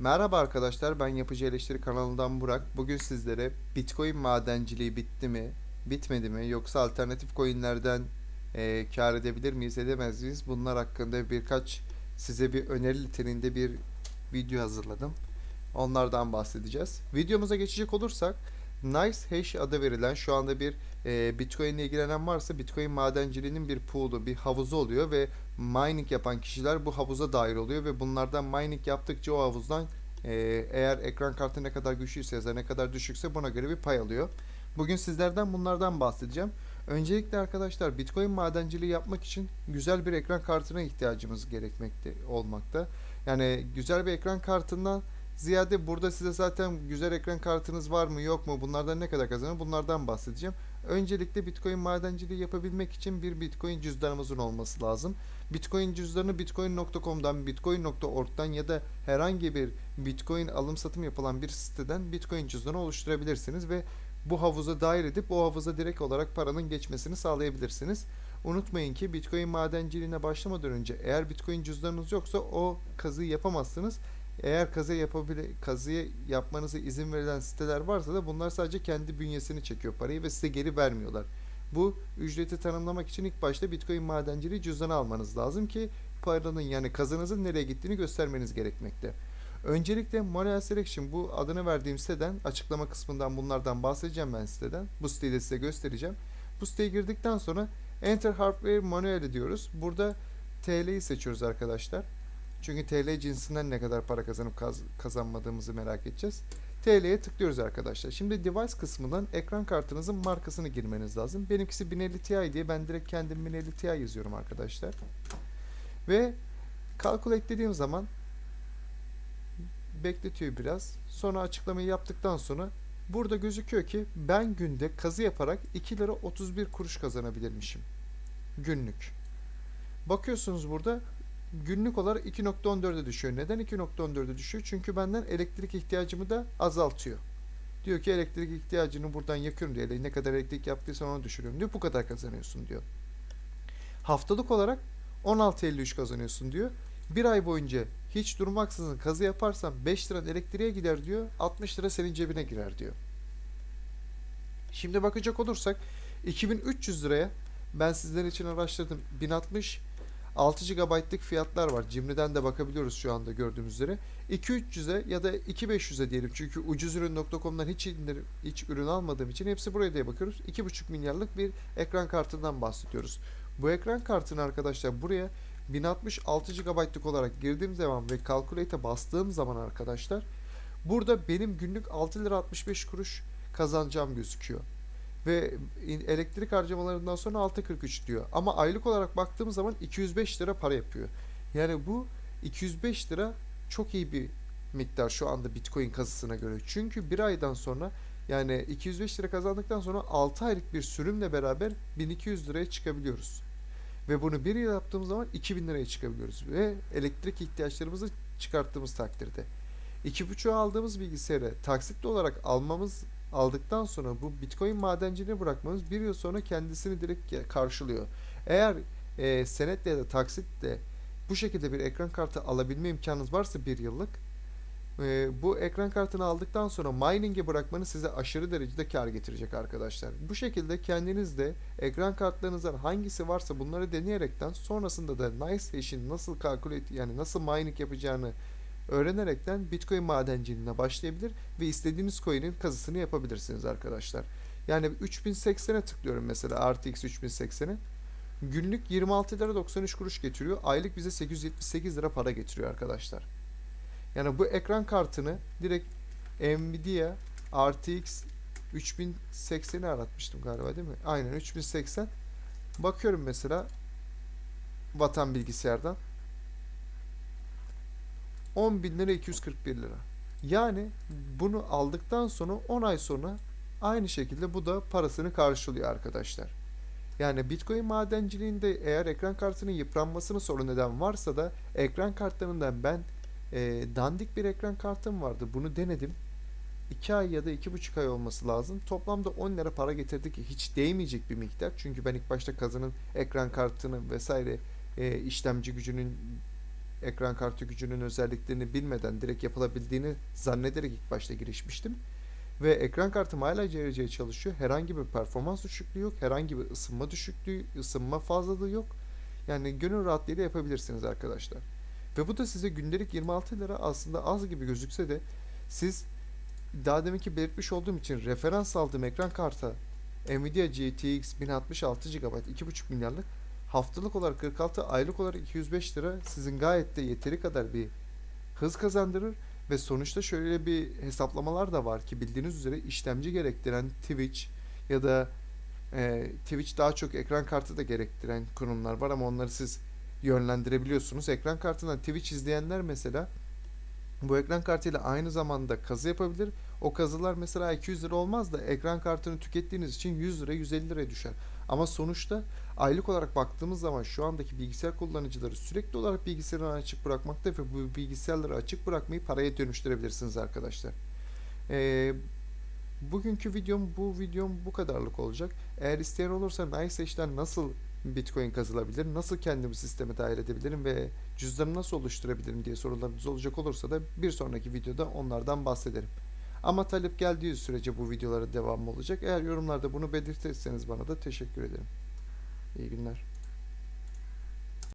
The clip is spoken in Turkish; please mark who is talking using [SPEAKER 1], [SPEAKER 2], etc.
[SPEAKER 1] Merhaba arkadaşlar ben Yapıcı Eleştiri kanalından Burak. Bugün sizlere Bitcoin madenciliği bitti mi, bitmedi mi yoksa alternatif coinlerden e, kar edebilir miyiz, edemez miyiz? Bunlar hakkında birkaç size bir öneri niteliğinde bir video hazırladım. Onlardan bahsedeceğiz. Videomuza geçecek olursak Nice Hash adı verilen şu anda bir e, Bitcoin ile ilgilenen varsa Bitcoin madenciliğinin bir pool'u, bir havuzu oluyor ve mining yapan kişiler bu havuza dahil oluyor ve bunlardan mining yaptıkça o havuzdan e, eğer ekran kartı ne kadar güçlüyse ya ne kadar düşükse buna göre bir pay alıyor. Bugün sizlerden bunlardan bahsedeceğim. Öncelikle arkadaşlar Bitcoin madenciliği yapmak için güzel bir ekran kartına ihtiyacımız gerekmekte olmakta. Yani güzel bir ekran kartından ziyade burada size zaten güzel ekran kartınız var mı yok mu bunlardan ne kadar kazanır bunlardan bahsedeceğim. Öncelikle Bitcoin madenciliği yapabilmek için bir Bitcoin cüzdanımızın olması lazım. Bitcoin cüzdanı bitcoin.com'dan, bitcoin.org'dan ya da herhangi bir Bitcoin alım satım yapılan bir siteden Bitcoin cüzdanı oluşturabilirsiniz ve bu havuza dahil edip o havuza direkt olarak paranın geçmesini sağlayabilirsiniz. Unutmayın ki Bitcoin madenciliğine başlamadan önce eğer Bitcoin cüzdanınız yoksa o kazıyı yapamazsınız. Eğer kazı yapabile kazıyı yapmanıza izin verilen siteler varsa da bunlar sadece kendi bünyesini çekiyor parayı ve size geri vermiyorlar. Bu ücreti tanımlamak için ilk başta Bitcoin madenciliği cüzdanı almanız lazım ki paranın yani kazanızın nereye gittiğini göstermeniz gerekmekte. Öncelikle Manuel Selection bu adını verdiğim siteden açıklama kısmından bunlardan bahsedeceğim ben siteden. Bu siteyi de size göstereceğim. Bu siteye girdikten sonra Enter Hardware Manuel diyoruz. Burada TL'yi seçiyoruz arkadaşlar. Çünkü TL cinsinden ne kadar para kazanıp kaz kazanmadığımızı merak edeceğiz. TL'ye tıklıyoruz arkadaşlar. Şimdi device kısmından ekran kartınızın markasını girmeniz lazım. Benimkisi 1050 Ti diye ben direkt kendim 1050 Ti yazıyorum arkadaşlar. Ve calculate dediğim zaman bekletiyor biraz. Sonra açıklamayı yaptıktan sonra burada gözüküyor ki ben günde kazı yaparak 2 lira 31 kuruş kazanabilirmişim. Günlük. Bakıyorsunuz burada günlük olarak 2.14'e düşüyor. Neden 2.14'e düşüyor? Çünkü benden elektrik ihtiyacımı da azaltıyor. Diyor ki elektrik ihtiyacını buradan yakıyorum diye. Ne kadar elektrik yaptıysan onu düşürüyorum diyor. Bu kadar kazanıyorsun diyor. Haftalık olarak 16.53 kazanıyorsun diyor. Bir ay boyunca hiç durmaksızın kazı yaparsan 5 lira elektriğe gider diyor. 60 lira senin cebine girer diyor. Şimdi bakacak olursak 2300 liraya ben sizler için araştırdım. 1060 6 GB'lık fiyatlar var. Cimri'den de bakabiliyoruz şu anda gördüğümüz üzere. 2300'e ya da 2500'e diyelim. Çünkü ucuzürün.com'dan hiç indirim, hiç ürün almadığım için hepsi buraya diye bakıyoruz. 2,5 milyarlık bir ekran kartından bahsediyoruz. Bu ekran kartını arkadaşlar buraya 1060 6 GB'lık olarak girdiğim zaman ve calculate'e bastığım zaman arkadaşlar burada benim günlük 6 lira 65 kuruş kazancam gözüküyor. Ve elektrik harcamalarından sonra 6.43 diyor. Ama aylık olarak baktığımız zaman 205 lira para yapıyor. Yani bu 205 lira çok iyi bir miktar şu anda Bitcoin kazısına göre. Çünkü bir aydan sonra yani 205 lira kazandıktan sonra 6 aylık bir sürümle beraber 1200 liraya çıkabiliyoruz. Ve bunu bir yıl yaptığımız zaman 2000 liraya çıkabiliyoruz. Ve elektrik ihtiyaçlarımızı çıkarttığımız takdirde. 2.5'a aldığımız bilgisayarı taksitli olarak almamız aldıktan sonra bu Bitcoin madenciliğini bırakmanız bir yıl sonra kendisini direkt karşılıyor. Eğer e, senetle ya da taksitle bu şekilde bir ekran kartı alabilme imkanınız varsa bir yıllık e, bu ekran kartını aldıktan sonra mining'i bırakmanız size aşırı derecede kar getirecek arkadaşlar. Bu şekilde kendiniz de ekran kartlarınızdan hangisi varsa bunları deneyerekten sonrasında da Nice Hash'in nasıl calculate yani nasıl mining yapacağını öğrenerekten Bitcoin madenciliğine başlayabilir ve istediğiniz coin'in kazısını yapabilirsiniz arkadaşlar. Yani 3080'e tıklıyorum mesela RTX 3080'e. Günlük 26 lira 93 kuruş getiriyor. Aylık bize 878 lira para getiriyor arkadaşlar. Yani bu ekran kartını direkt Nvidia RTX 3080'i aratmıştım galiba değil mi? Aynen 3080. Bakıyorum mesela vatan bilgisayardan. 10 bin lira 241 lira. Yani bunu aldıktan sonra 10 ay sonra aynı şekilde bu da parasını karşılıyor arkadaşlar. Yani Bitcoin madenciliğinde eğer ekran kartının yıpranmasının sorun neden varsa da ekran kartlarından ben e, dandik bir ekran kartım vardı. Bunu denedim. 2 ay ya da 2,5 ay olması lazım. Toplamda 10 lira para getirdi ki hiç değmeyecek bir miktar. Çünkü ben ilk başta kazanın ekran kartını vesaire e, işlemci gücünün ekran kartı gücünün özelliklerini bilmeden direkt yapılabildiğini zannederek ilk başta girişmiştim. Ve ekran kartım hala CRC çalışıyor. Herhangi bir performans düşüklüğü yok. Herhangi bir ısınma düşüklüğü, ısınma fazlalığı yok. Yani gönül rahatlığıyla yapabilirsiniz arkadaşlar. Ve bu da size gündelik 26 lira aslında az gibi gözükse de siz daha deminki belirtmiş olduğum için referans aldığım ekran kartı Nvidia GTX 1066 GB 2.5 milyarlık haftalık olarak 46 aylık olarak 205 lira sizin gayet de yeteri kadar bir hız kazandırır ve sonuçta şöyle bir hesaplamalar da var ki bildiğiniz üzere işlemci gerektiren Twitch ya da e, Twitch daha çok ekran kartı da gerektiren kurumlar var ama onları siz yönlendirebiliyorsunuz. Ekran kartından Twitch izleyenler mesela bu ekran kartıyla aynı zamanda kazı yapabilir. O kazılar mesela 200 lira olmaz da ekran kartını tükettiğiniz için 100 lira 150 liraya düşer. Ama sonuçta aylık olarak baktığımız zaman şu andaki bilgisayar kullanıcıları sürekli olarak bilgisayarını açık bırakmakta ve bu bilgisayarları açık bırakmayı paraya dönüştürebilirsiniz arkadaşlar. Ee, bugünkü videom bu videom bu kadarlık olacak. Eğer isteyen olursa NiceHash'ten nasıl Bitcoin kazılabilir, nasıl kendimi sisteme dahil edebilirim ve cüzdanı nasıl oluşturabilirim diye sorularınız olacak olursa da bir sonraki videoda onlardan bahsederim. Ama talep geldiği sürece bu videolara devam olacak. Eğer yorumlarda bunu belirtirseniz bana da teşekkür ederim. İyi günler.